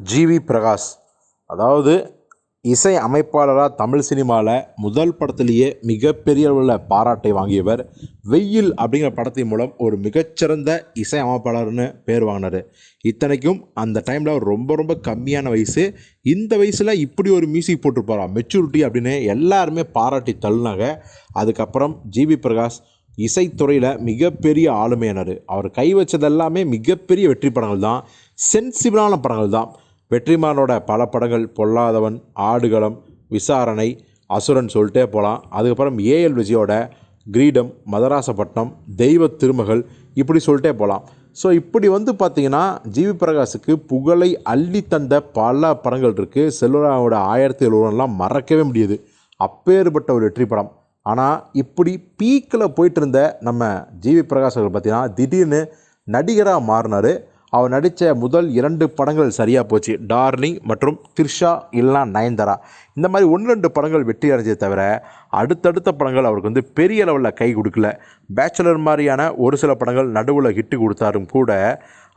GV Prakash. அதாவது இசை அமைப்பாளராக தமிழ் சினிமாவில் முதல் படத்திலேயே மிகப்பெரிய அளவில் பாராட்டை வாங்கியவர் வெயில் அப்படிங்கிற படத்தின் மூலம் ஒரு மிகச்சிறந்த இசை அமைப்பாளர்னு பேர் வாங்கினார். இத்தனைக்கும் அந்த டைமில் ரொம்ப ரொம்ப கம்மியான வயசு. இந்த வயசில் இப்படி ஒரு மியூசிக் போட்டிருப்பாரா? மெச்சூரிட்டி அப்படின்னு எல்லாருமே பாராட்டி தள்ளினாங்க. அதுக்கப்புறம் ஜிவி பிரகாஷ் இசைத்துறையில் மிகப்பெரிய ஆளுமையானார். அவர் கை வச்சதெல்லாமே மிகப்பெரிய வெற்றி படங்கள் தான் சென்சிபிளான படங்கள் தான் வெற்றிமாறனோட பல படங்கள் பொல்லாதவன் ஆடுகளம் விசாரணை அசுரன் சொல்லிட்டே போகலாம் அதுக்கப்புறம் ஏஎல் விஜயோட கிரீடம் மதராசப்பட்டினம் தெய்வ திருமகள் இப்படி சொல்லிட்டே போகலாம் ஸோ இப்படி வந்து பார்த்திங்கன்னா ஜிவி பிரகாஷுக்கு புகழை அள்ளி தந்த பல படங்கள் இருக்குது செல்வராவோட ஆயிரத்தி எழுநூறுலாம் மறக்கவே முடியாது. அப்பேற்பட்ட ஒரு வெற்றி படம். ஆனால் இப்படி பீக்கில் போயிட்டு இருந்த நம்ம ஜிவி பிரகாஷ் அவர்கள் பார்த்திங்கன்னா திடீர்னு நடிகராக மாறினார். அவர் நடித்த முதல் இரண்டு படங்கள் சரியாக போச்சு. டார்லிங் மற்றும் த்ரிஷா இல்லா நயன்தாரா. இந்த மாதிரி ஒன்று ரெண்டு படங்கள் வெற்றி அடைஞ்சதை தவிர அடுத்தடுத்த படங்கள் அவருக்கு வந்து பெரிய லெவலில் கை கொடுக்கல. பேச்சுலர் மாதிரியான ஒரு சில படங்கள் நடுவில் ஹிட்டு கொடுத்தாலும் கூட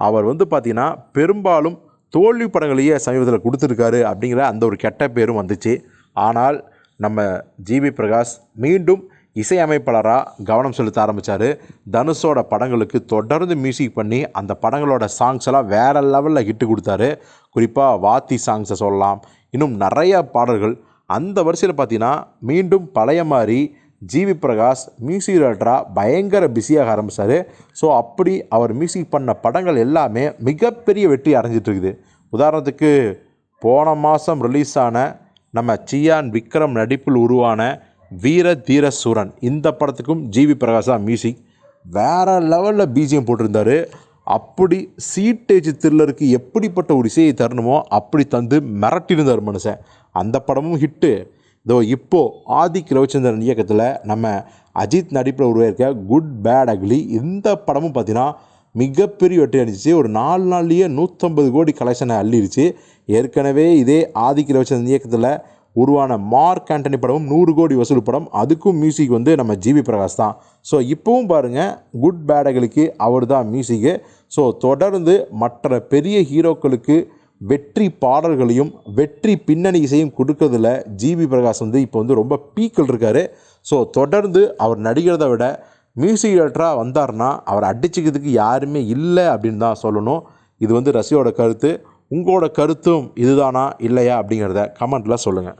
அவர் வந்து பார்த்திங்கன்னா பெரும்பாலும் தோல்வி படங்களையே சமீபத்தில் கொடுத்துருக்காரு அப்படிங்கிற அந்த ஒரு கெட்ட பேரும் வந்துச்சு. ஆனால் நம்ம ஜிவி பிரகாஷ் மீண்டும் இசையமைப்பாளராக கவனம் செலுத்த ஆரம்பித்தார் தனுஷோட படங்களுக்கு தொடர்ந்து மியூசிக் பண்ணி அந்த படங்களோட சாங்ஸ் எல்லாம் வேறு லெவலில் ஹிட்டு கொடுத்தாரு. குறிப்பாக வாத்தி சாங்ஸை சொல்லலாம். இன்னும் நிறைய பாடல்கள். அந்த வரிசையில் பார்த்தீங்கன்னா மீண்டும் பழைய மாதிரி ஜிவி பிரகாஷ் மியூசிக் டைரக்டராக பயங்கர பிஸியாக ஆரம்பித்தார் ஸோ அப்படி அவர் மியூசிக் பண்ண படங்கள் எல்லாமே மிகப்பெரிய வெற்றி அடைஞ்சிட்ருக்குது உதாரணத்துக்கு போன மாதம் ரிலீஸ் ஆன நம்ம சியான் விக்ரம் நடிப்பில் உருவான வீர தீர சூரன் இந்த படத்துக்கும் ஜிவி பிரகாஷ் தான் மியூசிக். வேறு லெவலில் பிஜிஎம் போட்டிருந்தாரு. அப்படி சீட்டேஜ் த்ரில்லருக்கு எப்படிப்பட்ட ஒரு இசையை தரணுமோ அப்படி தந்து மிரட்டியிருந்தார் மனுஷன். அந்த படமும் ஹிட்டு இதோ இப்போது ஆதிக் ரவிச்சந்திரன் இயக்கத்தில் நம்ம அஜித் நடிப்பில் உருவாயிருக்க குட் பேட் அக்லி இந்த படமும் பார்த்தீங்கன்னா மிகப்பெரிய வெற்றி அடிச்சிச்சு ஒரு நாலு நாள்லேயே நூற்றம்பது கோடி கலெக்ஷனை அள்ளிருச்சு. ஏற்கனவே இதே ஆதிக் ரவிச்சந்திரன் இயக்கத்தில் உருவான மார்க் ஆண்டனி படமும் நூறு கோடி வசூல் படம். அதுக்கும் மியூசிக் வந்து நம்ம ஜிவி பிரகாஷ் தான். ஸோ இப்போவும் பாருங்கள் குட் பேடகளுக்கு அவர் தான் மியூசிக்கு ஸோ தொடர்ந்து மற்ற பெரிய ஹீரோக்களுக்கு வெற்றி பாடல்களையும் வெற்றி பின்னணி இசையும் கொடுக்கறதுல ஜிவி பிரகாஷ் வந்து இப்போ வந்து ரொம்ப பீக்கில் இருக்கார். ஸோ தொடர்ந்து அவர் நடிக்கிறத விட மியூசிக் டேரக்டராக வந்தார்னா அவர் அடிச்சுக்கிறதுக்கு யாருமே இல்லை அப்படின்னு தான் சொல்லணும். இது வந்து ரசியோட கருத்து. உங்களோட கருத்தும் இதுதானா இல்லையா அப்படிங்கிறத கமெண்ட்டில் சொல்லுங்கள்